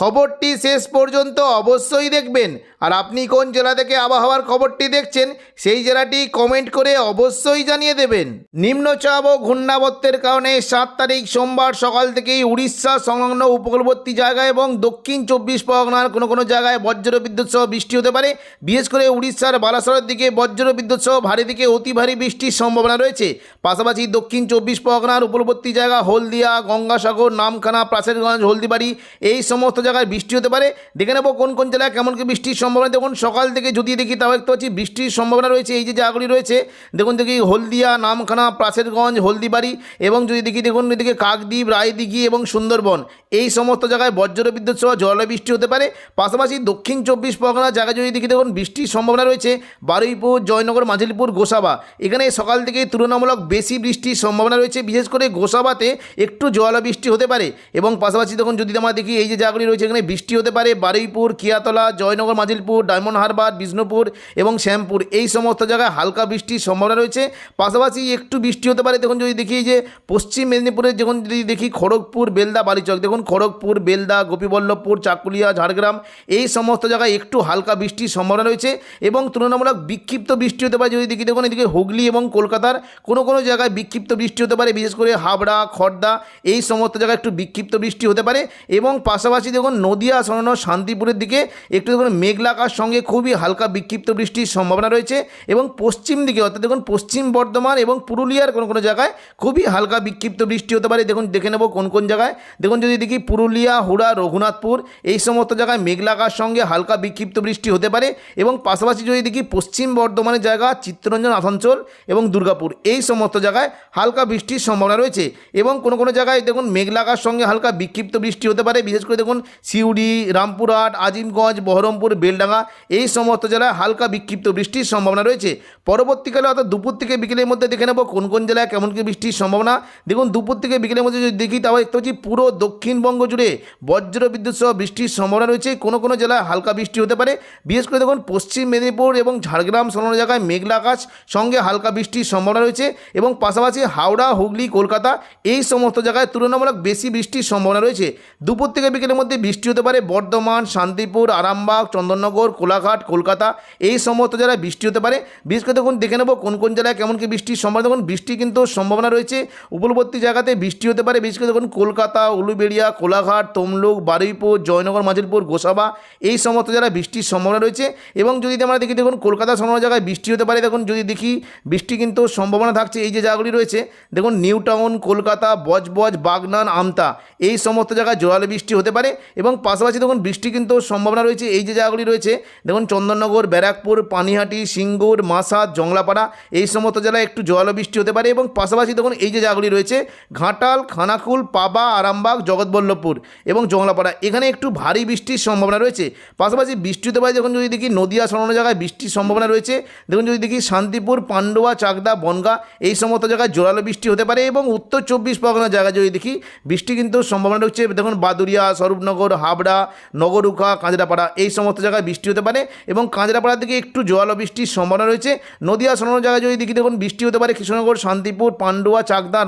খবরটি শেষ পর্যন্ত অবশ্যই দেখবেন। আর আপনি কোন জেলা থেকে আবহাওয়ার খবরটি দেখছেন, সেই জেলাটি কমেন্ট করে অবশ্যই জানিয়ে দেবেন। নিম্নচাপ ও ঘূর্ণাবর্তের কারণে সাত তারিখ সোমবার সকাল থেকেই উড়িষ্যা সংলগ্ন উপকূলবর্তী জায়গায় এবং দক্ষিণ চব্বিশ পরগনার কোনো কোনো জায়গায় বজ্র বিদ্যুৎ সহ বৃষ্টি হতে পারে। বিশেষ করে উড়িষ্যার বালাসরের দিকে বজ্র বিদ্যুৎ সহ ভারী থেকে অতি ভারী বৃষ্টির সম্ভাবনা রয়েছে। পাশাপাশি দক্ষিণ চব্বিশ পরগনার উপকূলবর্তী জায়গা হলদিয়া, গঙ্গাসাগর, নামখানা প্রাচেরগঞ্জ হলদিবাড়ি, এই সমস্ত জায়গায় বৃষ্টি হতে পারে। দেখে নেব কোন কোন জেলায় কেমন কি বৃষ্টির সম্ভাবনা। দেখুন, সকাল থেকে যদি দেখি তাও দেখতে পাচ্ছি বৃষ্টির সম্ভাবনা রয়েছে। এই যে জায়গাগুলি রয়েছে, দেখুন দেখি হলদিয়া, নামখানা প্রাচেরগঞ্জ হলদিবাড়ি এবং যদি দেখি, দেখুন এদিকে কাকদ্বীপ, রায়দিঘি এবং সুন্দরবন। এই সমস্ত জায়গায় বজ্র বিদ্যুৎ সহ জলবৃষ্টি হতে পারে। পাশাপাশি দক্ষিণ চব্বিশ পরগনার জায়গায় যদি দেখি, দেখুন বৃষ্টির সম্ভাবনা রয়েছে। বারুইপুর, জয়নগর মাঝিলিপুর গোসাবা। এখানে সকাল থেকে তুলনামূলক বেশি বৃষ্টির সম্ভাবনা রয়েছে। বিশেষ করে গোসাবাতে একটু জলবৃষ্টি হতে পারে এবং পাশাপাশি দেখুন, যদি আমরা দেখি, এই যে জায়গাগুলি রয়েছে এখানে বৃষ্টি হতে পারে, বারুইপুর, কিয়াতলা, জয়নগর, মাজিলপুর, ডায়মন্ড হারবার, বিষ্ণুপুর এবং শ্যামপুর। এই সমস্ত জায়গায় হালকা বৃষ্টির সম্ভাবনা রয়েছে। পাশাপাশি একটু বৃষ্টি হতে পারে, দেখুন যদি দেখি যে পশ্চিম মেদিনীপুরের যখন যদি দেখি খড়গপুর, বেলদা, বালিচক। দেখুন খড়গপুর, বেলদা, গোপীবল্লভপুর, চাকুলিয়া, ঝাড়গ্রাম, এই সমস্ত জায়গায় একটু হালকা বৃষ্টির সম্ভাবনা রয়েছে এবং তুলনামূলক বিক্ষিপ্ত বৃষ্টি হতে পারে, যদি দেখি দেখুন এদিকে হুগলি এবং কলকাতার কোনো কোনো জায়গায় বিক্ষিপ্ত বৃষ্টি হতে পারে, বিশেষ করে হাবড়া খড়দা এই সমস্ত জায়গায় একটু বিক্ষিপ্ত বৃষ্টি হতে পারে এবং পাশাপাশি দেখুন নদিয়া সরানো শান্তিপুরের দিকে একটু দেখুন মেঘলাকার সঙ্গে খুবই হালকা বিক্ষিপ্ত বৃষ্টির সম্ভাবনা রয়েছে এবং পশ্চিম দিকে, অর্থাৎ দেখুন পশ্চিম বর্ধমান এবং পুরুলিয়ার কোনো কোনো জায়গায় খুবই হালকা বিক্ষিপ্ত বৃষ্টি হতে পারে। দেখুন, দেখে নেব কোন কোন জায়গায়। দেখুন, যদি দেখি পুরুলিয়া, হুড়া, রঘুনাথপুর, এই সমস্ত জায়গায় মেঘলাকার সঙ্গে হালকা বিক্ষিপ্ত বৃষ্টি হতে পারে এবং পাশাপাশি যদি দেখি পশ্চিম বর্ধমানের জায়গা, চিত্তরঞ্জন, আসানসোল এবং দুর্গাপুর, এই সমস্ত জায়গায় হালকা বৃষ্টির সম্ভাবনা রয়েছে এবং কোনো কোনো জায়গায় দেখুন মেঘলাকার সঙ্গে হালকা বিক্ষিপ্ত বৃষ্টি হতে পারে। বিশেষ করে দেখুন সিউড়ি, রামপুরহাট, আজিমগঞ্জ, বহরমপুর, বেলডাঙ্গা এই সমস্ত জেলায় হালকা বিক্ষিপ্ত বৃষ্টির সম্ভাবনা রয়েছে। পরবর্তীকালে অর্থাৎ দুপুর থেকে বিকেলের মধ্যে দেখে নেব কোন কোন জেলায় কেমন কি বৃষ্টির সম্ভাবনা। দেখুন, দুপুর থেকে বিকেলের মধ্যে যদি দেখি, তাহলে দেখতে পাচ্ছি পুরো দক্ষিণবঙ্গ জুড়ে বজ্র বিদ্যুৎ সহ বৃষ্টির সম্ভাবনা রয়েছে। কোনো কোনো জেলায় হালকা বৃষ্টি হতে পারে। বিশেষ করে দেখুন, পশ্চিম মেদিনীপুর এবং ঝাড়গ্রাম সংলগ্ন জায়গায় মেঘলা আকাশ সঙ্গে হালকা বৃষ্টির সম্ভাবনা রয়েছে এবং পাশাপাশি হাওড়া, হুগলি, কলকাতা এই সমস্ত জায়গায় তুলনামূলক বেশি বৃষ্টির সম্ভাবনা রয়েছে। দুপুর থেকে বিকেলের মধ্যে বৃষ্টি হতে পারে, বর্ধমান, শান্তিপুর, আরামবাগ, চন্দননগর, কোলাঘাট, কলকাতা, এই সমস্ত জেলায় বৃষ্টি হতে পারে। বিশেষ করে দেখুন, দেখে নেব কোন কোন জেলায় কেমন কি বৃষ্টির সম্ভাবনা। দেখুন, বৃষ্টি কিন্তু সম্ভাবনা রয়েছে। উপলবর্তী জায়গাতে বৃষ্টি হতে পারে। বিশেষ করে দেখুন, কলকাতা, উলুবেড়িয়া, কোলাঘাট, তমলুক, বারুইপুর, জয়নগর, মাঝিলপুর, গোসাবা, এই সমস্ত জায়গায় বৃষ্টির সম্ভাবনা রয়েছে। এবং যদি আমরা দেখি, দেখুন, কলকাতা সংলগ্ন জায়গায় বৃষ্টি হতে পারে। দেখুন, যদি দেখি, বৃষ্টি কিন্তু সম্ভাবনা থাকছে। এই যে জায়গাগুলি রয়েছে, দেখুন নিউ টাউন কলকাতা, বজবজ, বাগনান, আমতা, এই সমস্ত জায়গায় জোরালো বৃষ্টি হতে পারে। এবং পাশাপাশি দেখুন বৃষ্টি কিন্তু সম্ভাবনা রয়েছে। এই যে জায়গাগুলি রয়েছে, দেখুন চন্দননগর, ব্যারাকপুর, পানিহাটি, সিঙ্গুর মাসাদ জংলাপাড়া, এই সমস্ত জেলায় একটু বৃষ্টি হতে পারে এবং পাশাপাশি দেখুন এই যে জায়গাগুলি রয়েছে, ঘাটাল, খানাকুল, পাবা, আরামবাগ, জগৎবল্লভপুর এবং জংলাপাড়া। এখানে একটু ভারী বৃষ্টির সম্ভাবনা রয়েছে। পাশাপাশি বৃষ্টি হতে পারে যখন যদি দেখি নদিয়া সরানো জায়গায় বৃষ্টির সম্ভাবনা রয়েছে। দেখুন যদি দেখি শান্তিপুর, পান্ডুয়া, চাকদা, বনগা, এই সমস্ত জায়গায় জোরালো বৃষ্টি হতে পারে এবং উত্তর চব্বিশ পরগনার জায়গায় যদি দেখি বৃষ্টি কিন্তু সম্ভাবনা রয়েছে। দেখুন বাদুরিয়া স্বরূপনগর হাবড়া, নগরুখা, কাঁচরাপাড়া এই সমস্ত জায়গায় বৃষ্টি হতে পারে এবং কাঁচরাপাড়ার দিকে একটু জোয়ালো বৃষ্টির সম্ভাবনা রয়েছে। নদিয়া, সরানো জায়গায় যদি দেখি দেখুন, বৃষ্টি হতে পারে কৃষ্ণনগর, শান্তিপুর, পান্ডুয়া, চাকদা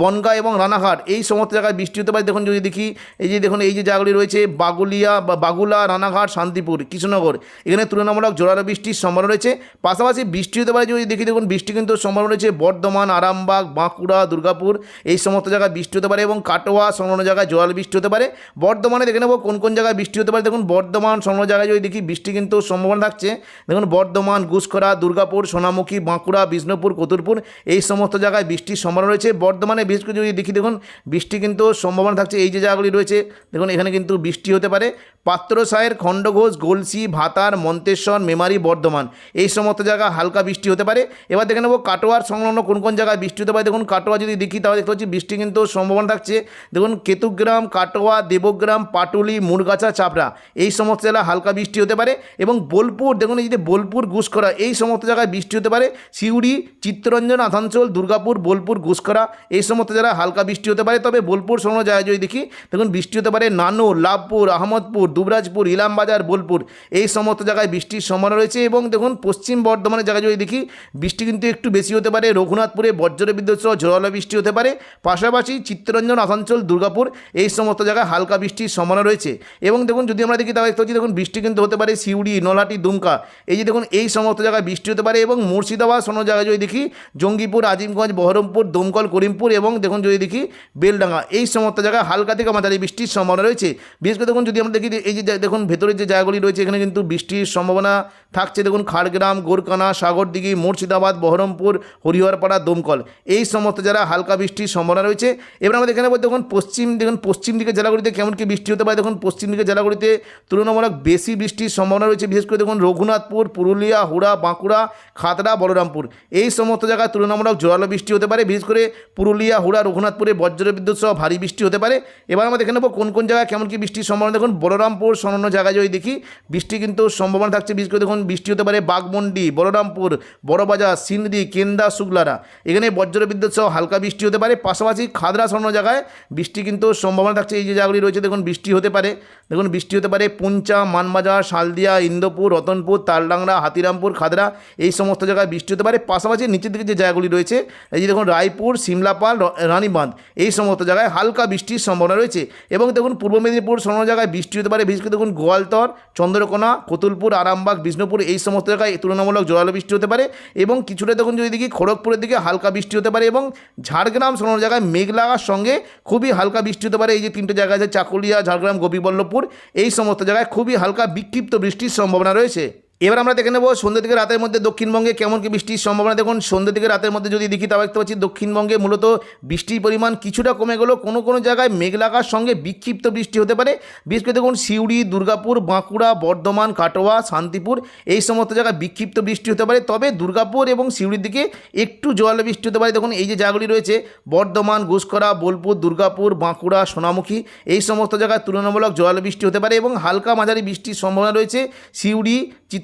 বনগা এবং রানাঘাট এই সমস্ত জায়গায় বৃষ্টি হতে পারে। দেখুন, যদি দেখি, এই যে দেখুন, এই যে জায়গাগুলি রয়েছে, বাগুলিয়া, বা বাগুলা, রানাঘাট, শান্তিপুর, কৃষ্ণনগর, এখানে তুলনামূলক জোরালো বৃষ্টির সম্ভাবনা রয়েছে। পাশাপাশি বৃষ্টি হতে পারে, যদি দেখি দেখুন, বৃষ্টি কিন্তু সম্ভাবনা রয়েছে বর্ধমান, আরামবাগ, বাঁকুড়া, দুর্গাপুর, এই সমস্ত জায়গায় বৃষ্টি হতে পারে এবং কাটোয়া সংলগ্ন জায়গায় জোরালো বৃষ্টি হতে পারে। বর্ধমানে দেখে নেব কোন কোন জায়গায় বৃষ্টি হতে পারে। দেখুন, বর্ধমান সংলগ্ন জায়গায় যদি দেখি, বৃষ্টি কিন্তু সম্ভাবনা থাকছে। দেখুন, বর্ধমান গুসকরা দুর্গাপুর, সোনামুখী, বাঁকুড়া, বিষ্ণুপুর, কতুরপুর, এই সমস্ত জায়গায় বৃষ্টির সম্ভাবনা রয়েছে। বর্ধমানে বিশেষ করে যদি দেখি, দেখুন, বৃষ্টি কিন্তু সম্ভাবনা থাকছে এই যে জায়গাগুলি রয়েছে। দেখুন, এখানে কিন্তু বৃষ্টি হতে পারে। পাত্রসায়ের খণ্ডঘোষ, গলসি, ভাতার, মন্তেশ্বর, মেমারি, বর্ধমান, এই সমস্ত জায়গায় হালকা বৃষ্টি হতে পারে। এবার দেখে নেব কাটোয়ার সংলগ্ন কোন কোন জায়গায় বৃষ্টি হতে পারে। দেখুন, কাটোয়া যদি দেখি, তাহলে দেখতে পাচ্ছি বৃষ্টি কিন্তু সম্ভাবনা থাকছে। দেখুন, কেতুগ্রাম, কাটোয়া, দেবগ্রাম পাটুলি, মুরগাছা, চাপড়া। এই সমস্ত জেলা হালকা বৃষ্টি হতে পারে এবং বোলপুর, দেখুন এই যে বোলপুর গুসকরা এই সমস্ত জায়গায় বৃষ্টি হতে পারে। সিউড়ি, চিত্তরঞ্জন, আসানসোল, দুর্গাপুর, বোলপুর গুসকরা এই সমস্ত জায়গায় হালকা বৃষ্টি হতে পারে। তবে বোলপুর সংলগ্ন জায়গায় যদি দেখি, দেখুন বৃষ্টি হতে পারে নানুর, লাভপুর, আহমদপুর, দুবরাজপুর, ইলামবাজার, বোলপুর। এই সমস্ত জায়গায় বৃষ্টির সম্ভাবনা রয়েছে এবং দেখুন পশ্চিম বর্ধমানের জায়গায় যদি দেখি, বৃষ্টি কিন্তু একটু বেশি হতে পারে। রঘুনাথপুরে বজ্র বিদ্যুৎ সহ ঝোড়ালো বৃষ্টি হতে পারে। পাশাপাশি চিত্তরঞ্জন, আসানসোল, দুর্গাপুর, এই সমস্ত জায়গায় হালকা বৃষ্টির সম্ভাবনা রয়েছে। এবং দেখুন, যদি আমরা দেখি, তাহলে দেখতে দেখুন, বৃষ্টি কিন্তু হতে পারে সিউড়ি নলাটি দুমকা। এই যে দেখুন, এই সমস্ত জায়গায় বৃষ্টি হতে পারে এবং মুর্শিদাবাদ কোনো জায়গায় যদি দেখি, জঙ্গিপুর, আজিমগঞ্জ, বহরমপুর, দমকল, করিমপুর এবং দেখুন, যদি দেখি, বেলডাঙ্গা। এই সমস্ত জায়গায় হালকা থেকে মাঝারি বৃষ্টির সম্ভাবনা রয়েছে। বিশেষ করে দেখুন, যদি আমরা দেখি এই যে দেখুন, ভেতরের যে জায়গাগুলি রয়েছে, এখানে কিন্তু বৃষ্টির সম্ভাবনা থাকছে। দেখুন, খাড়গ্রাম, গোরকানা, সাগরদিঘি, মুর্শিদাবাদ, বহরমপুর, হরিহরপাড়া, দমকল। এই সমস্ত যারা হালকা বৃষ্টির সম্ভাবনা রয়েছে। এবার আমরা এখানে দেখুন, পশ্চিম দেখুন, পশ্চিম দিকে জেলাগুলিতে কেমন কি বৃষ্টি হতে পারে, দেখুন পশ্চিম দিকের জেলাগুলিতে তুলনামূলক বেশি বৃষ্টির সম্ভাবনা রয়েছে, বিশেষ করে দেখুন রঘুনাথপুর, পুরুলিয়া, হুড়া, বাঁকুড়া, খাতড়া, বলরামপুর। এই সমস্ত জায়গায় তুলনামূলক জোরালো বৃষ্টি হতে পারে, বিশেষ করে পুরুলিয়া, হুড়া, রঘুনাথপুরে বজ্র বিদ্যুৎ সহ ভারী বৃষ্টি হতে পারে। এবার আমরা দেখে নেব কোন কোন জায়গায় কেমন কি বৃষ্টির সম্ভাবনা। দেখুন বলরামপুর অন্যান্য জায়গায় যদি দেখি, বৃষ্টি কিন্তু সম্ভাবনা থাকছে, বিশেষ করে দেখুন বৃষ্টি হতে পারে বাগমন্ডি বলরামপুর, বড়বাজার সিন্দ্রি কেন্দা, শুক্লারা। এখানে বজ্র বিদ্যুৎ সহ হালকা বৃষ্টি হতে পারে, পাশাপাশি খাদরা অন্য জায়গায় বৃষ্টি কিন্তু সম্ভাবনা থাকছে, এই যে জায়গাগুলি রয়েছে, দেখুন বৃষ্টি হতে পারে। দেখুন, বৃষ্টি হতে পারে পুঞ্চা, মানবাজার, শালদিয়া, ইন্দোপুর, রতনপুর তালডাংরা হাতিরামপুর, খাদরা, এই সমস্ত জায়গায় বৃষ্টি হতে পারে। পাশাপাশি নিচের দিকে যে জায়গাগুলি রয়েছে, এই যে দেখুন, রায়পুর, সিমলাপাল রানীবাঁধ, এই সমস্ত জায়গায় হালকা বৃষ্টির সম্ভাবনা রয়েছে। এবং দেখুন, পূর্ব মেদিনীপুর কোনো জায়গায় বৃষ্টি হতে পারে, বিশেষ করে দেখুন, গোয়ালতর, চন্দ্রকোনা, কতুলপুর, আরামবাগ, বিষ্ণুপুর, এই সমস্ত জায়গায় তুলনামূলক জোরালো বৃষ্টি হতে পারে। এবং কিছুটা দেখুন, যদি দেখি খড়গপুরের দিকে হালকা বৃষ্টি হতে পারে এবং ঝাড়গ্রাম কোনো জায়গায় মেঘ লাগার সঙ্গে খুবই হালকা বৃষ্টি হতে পারে। এই যে তিনটে জায়গা আছে, চাকুলিয়া ঝাড়গ্রাম গোপীবল্লভপুর এই সমস্ত জায়গায় খুবই হালকা বিক্ষিপ্ত বৃষ্টির সম্ভাবনা রয়েছে। এবার আমরা দেখে নেব সন্ধ্যে থেকে রাতের মধ্যে দক্ষিণবঙ্গে কেমন কি বৃষ্টির সম্ভাবনা। দেখুন, সন্ধ্যে থেকে রাতের মধ্যে যদি দেখি তাহলে দেখতে পাচ্ছি দক্ষিণবঙ্গে মূলত বৃষ্টির পরিমাণ কিছুটা কমে গেলেও কোনো কোনো জায়গায় মেঘ লাগার সঙ্গে বিক্ষিপ্ত বৃষ্টি হতে পারে। বিশেষ করে দেখুন, সিউড়ি, দুর্গাপুর, বাঁকুড়া, বর্ধমান, কাটোয়া, শান্তিপুর এই সমস্ত জায়গায় বিক্ষিপ্ত বৃষ্টি হতে পারে। তবে দুর্গাপুর এবং সিউড়ির দিকে একটু জোয়ালো বৃষ্টি হতে পারে। দেখুন, এই যে জায়গাগুলি রয়েছে, বর্ধমান ঘুষকরা বোলপুর, দুর্গাপুর, বাঁকুড়া, সোনামুখী, এই সমস্ত জায়গায় তুলনামূলক জোয়ালো বৃষ্টি হতে পারে এবং হালকা মাঝারি বৃষ্টির সম্ভাবনা রয়েছে। সিউড়ি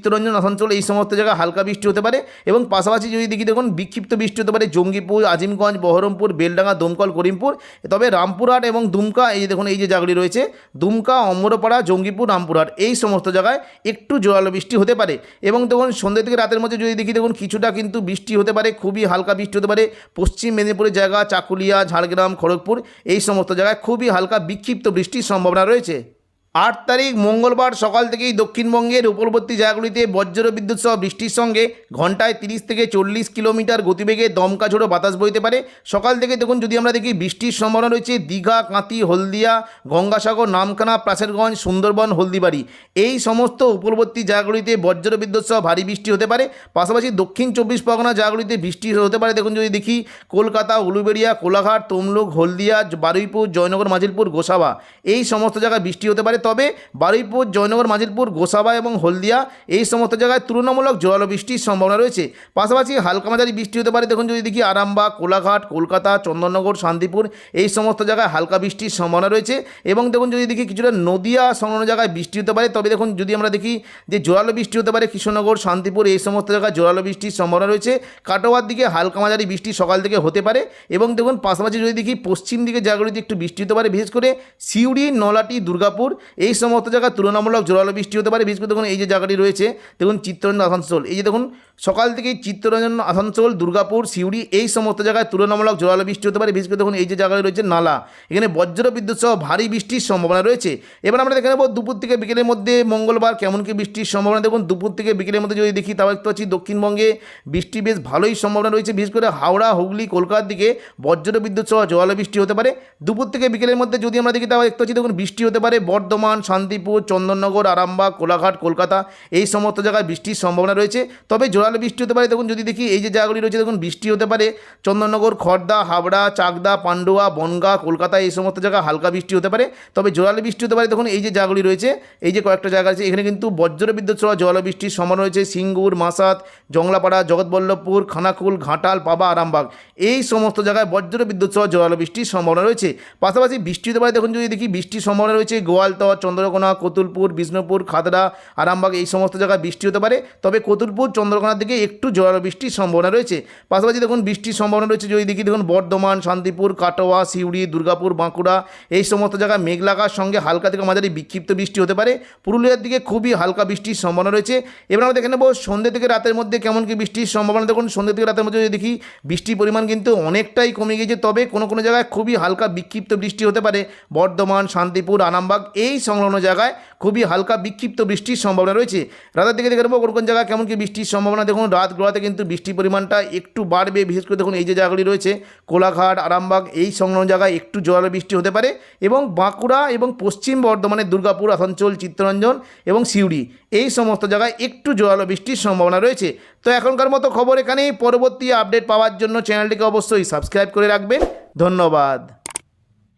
চিত্তরঞ্জন আসানসোল এই সমস্ত জায়গায় হালকা বৃষ্টি হতে পারে এবং পাশাপাশি যদি দেখি দেখুন, বিক্ষিপ্ত বৃষ্টি হতে পারে জঙ্গিপুর, আজিমগঞ্জ, বহরমপুর, বেলডাঙ্গা, দমকল, করিমপুর। তবে রামপুরহাট এবং দুমকা, এই দেখুন, এই যে জায়গাগুলি রয়েছে, দুমকা, অমরপাড়া, জঙ্গিপুর, রামপুরহাট, এই সমস্ত জায়গায় একটু জোরালো বৃষ্টি হতে পারে। এবং দেখুন, সন্ধ্যে থেকে রাতের মধ্যে যদি দেখি দেখুন, কিছুটা কিন্তু বৃষ্টি হতে পারে, খুবই হালকা বৃষ্টি হতে পারে। পশ্চিম মেদিনীপুরের জায়গা, চাকুলিয়া, ঝাড়গ্রাম, খড়গপুর, এই সমস্ত জায়গায় খুবই হালকা বিক্ষিপ্ত বৃষ্টির সম্ভাবনা রয়েছে। আট তারিখ মঙ্গলবার সকাল থেকেই দক্ষিণবঙ্গের উপরবর্তী জায়গাগুলিতে বজ্র বিদ্যুৎ সহ বৃষ্টির সঙ্গে ঘন্টায় তিরিশ থেকে চল্লিশ কিলোমিটার গতিবেগে দমকা ঝোড়ো বাতাস বইতে পারে। সকাল থেকে দেখুন, যদি আমরা দেখি বৃষ্টির সম্ভাবনা রয়েছে, দীঘা কাঁতি হলদিয়া, গঙ্গাসাগর, নামখানা প্রাচেরগঞ্জ সুন্দরবন, হলদিবাড়ি। এই সমস্ত উপরবর্তী জায়গাগুলিতে বজ্র বিদ্যুৎ সহ ভারী বৃষ্টি হতে পারে। পাশাপাশি দক্ষিণ চব্বিশ পরগনা জায়গাগুলিতে বৃষ্টি হতে পারে। দেখুন, যদি দেখি কলকাতা, উলুবেড়িয়া, কোলাঘাট, তমলুক, হলদিয়া, বারুইপুর, জয়নগর, মাজিলপুর, গোসাবা, এই সমস্ত জায়গায় বৃষ্টি হতে পারে। তবে বারুইপুর, জয়নগর, মাজিলপুর, গোসাবা এবং হলদিয়া এই সমস্ত জায়গায় তুলনামূলক জোরালো বৃষ্টির সম্ভাবনা রয়েছে। পাশাপাশি হালকা মাঝারি বৃষ্টি হতে পারে। দেখুন যদি দেখি আরামবাগ, কোলাঘাট, কলকাতা, চন্দননগর, শান্তিপুর এই সমস্ত জায়গায় হালকা বৃষ্টির সম্ভাবনা রয়েছে এবং দেখুন যদি দেখি কিছুটা নদিয়া সংলগ্ন জায়গায় বৃষ্টি হতে পারে। তবে দেখুন যদি আমরা দেখি যে জোরালো বৃষ্টি হতে পারে কৃষ্ণনগর, শান্তিপুর এই সমস্ত জায়গায় জোরালো বৃষ্টির সম্ভাবনা রয়েছে। কাটোয়ার দিকে হালকা মাঝারি বৃষ্টি সকাল থেকে হতে পারে এবং দেখুন পাশাপাশি যদি দেখি পশ্চিম দিকে জায়গাগুলিতে একটু বৃষ্টি হতে পারে। বিশেষ করে সিউড়ি, নলাটি, দুর্গাপুর এই সমস্ত জায়গায় তুলনামূলক জোরালো বৃষ্টি হতে পারে। বিশেষ করে দেখুন, এই যে জায়গাটি রয়েছে, দেখুন চিত্তরঞ্জন আসানসোল। এই যে দেখুন, সকাল থেকেই চিত্তরঞ্জন আসানসোল, দুর্গাপুর, সিউড়ি, এই সমস্ত জায়গায় তুলনামূলক জোরালো বৃষ্টি হতে পারে। বিশেষ করে দেখুন, এই যে জায়গায় রয়েছে, নালা। এখানে বজ্র বিদ্যুৎ সহ ভারী বৃষ্টির সম্ভাবনা রয়েছে। এবার আমরা দেখে নেব দুপুর থেকে বিকেলের মধ্যে মঙ্গলবার কেমন কি বৃষ্টির সম্ভাবনা। দেখুন, দুপুর থেকে বিকেলের মধ্যে যদি দেখি তাহলে দেখতে পাচ্ছি দক্ষিণবঙ্গে বৃষ্টি বেশ ভালোই সম্ভাবনা রয়েছে। বিশেষ করে হাওড়া, হুগলি, কলকাতার দিকে বজ্র বিদ্যুৎ সহ জোয়ালো বৃষ্টি হতে পারে। দুপুর থেকে বিকেলের মধ্যে যদি আমরা দেখি তাহলে দেখতে পাচ্ছি, দেখুন, বৃষ্টি হতে পারে বর্ধমান বর্ধমান, শান্তিপুর, চন্দননগর, আরামবাগ, কোলাঘাট, কলকাতা, এই সমস্ত জায়গায় বৃষ্টির সম্ভাবনা রয়েছে। তবে জোরালো বৃষ্টি হতে পারে, দেখুন যদি দেখি, এই যে জায়গাগুলি রয়েছে, দেখুন বৃষ্টি হতে পারে। চন্দননগর খড়দা হাবড়া, চাকদা, পান্ডুয়া, বনগা, কলকাতা, এই সমস্ত জায়গায় হালকা বৃষ্টি হতে পারে। তবে জোরালো বৃষ্টি হতে পারে, দেখুন এই যে জায়গাগুলি রয়েছে, এই যে কয়েকটা জায়গা আছে এখানে কিন্তু বজ্র বিদ্যুৎ সহ জোরালো বৃষ্টির সম্ভাবনা রয়েছে। সিঙ্গুর মাসাত জংলাপাড়া, জগৎবল্লভপুর, খানাকুল, ঘাটাল, পাবা, আরামবাগ, এই সমস্ত জায়গায় বজ্র বিদ্যুৎ সহ জোরালো বৃষ্টির সম্ভাবনা রয়েছে। পাশাপাশি বৃষ্টি হতে পারে, দেখুন যদি দেখি, বৃষ্টির সম্ভাবনা রয়েছে গোয়ালতর চন্দ্রকোনা, কতুলপুর, বিষ্ণুপুর খাদড়া আরামবাগ এই সমস্ত জায়গায় বৃষ্টি হতে পারে। তবে কতুলপুর, চন্দ্রকোনার দিকে একটু জোরালো বৃষ্টির সম্ভাবনা রয়েছে। পাশাপাশি দেখুন, বৃষ্টির সম্ভাবনা রয়েছে যদি দেখি, দেখুন, বর্ধমান, শান্তিপুর, কাটোয়া, সিউড়ি, দুর্গাপুর, বাঁকুড়া এই সমস্ত জায়গায় মেঘলাকার সঙ্গে হালকা থেকে মাঝারি বিক্ষিপ্ত বৃষ্টি হতে পারে। পুরুলিয়ার দিকে খুবই হালকা বৃষ্টির সম্ভাবনা রয়েছে। এবার আমরা দেখে নেব সন্ধ্যে থেকে রাতের মধ্যে কেমন কি বৃষ্টির সম্ভাবনা। দেখুন, সন্ধ্যে থেকে রাতের মধ্যে যদি দেখি, বৃষ্টির পরিমাণ কিন্তু অনেকটাই কমে গিয়েছে। তবে কোনো কোনো জায়গায় খুবই হালকা বিক্ষিপ্ত বৃষ্টি হতে পারে। বর্ধমান, শান্তিপুর, আরামবাগ এই সংলগ্ন জায়গায় খুবই হালকা বিক্ষিপ্ত বৃষ্টির সম্ভাবনা রয়েছে। রাতের দিকে দেখে নেব কোন কোন জায়গায় কেমন কি বৃষ্টির সম্ভাবনা। দেখুন রাত গোড়াতে কিন্তু বৃষ্টির পরিমাণটা একটু বাড়বে। বিশেষ করে দেখুন, এই যে জায়গাগুলি রয়েছে, কোলাঘাট, আরামবাগ, এই সংলগ্ন জায়গায় একটু জোরালো বৃষ্টি হতে পারে এবং বাঁকুড়া এবং পশ্চিম বর্ধমানের দুর্গাপুর, আসানসোল, চিত্তরঞ্জন এবং সিউড়ি, এই সমস্ত জায়গায় একটু জোরালো বৃষ্টির সম্ভাবনা রয়েছে। তো এখনকার মতো খবর এখানেই। পরবর্তী আপডেট পাওয়ার জন্য চ্যানেলটিকে অবশ্যই সাবস্ক্রাইব করে রাখবেন। ধন্যবাদ।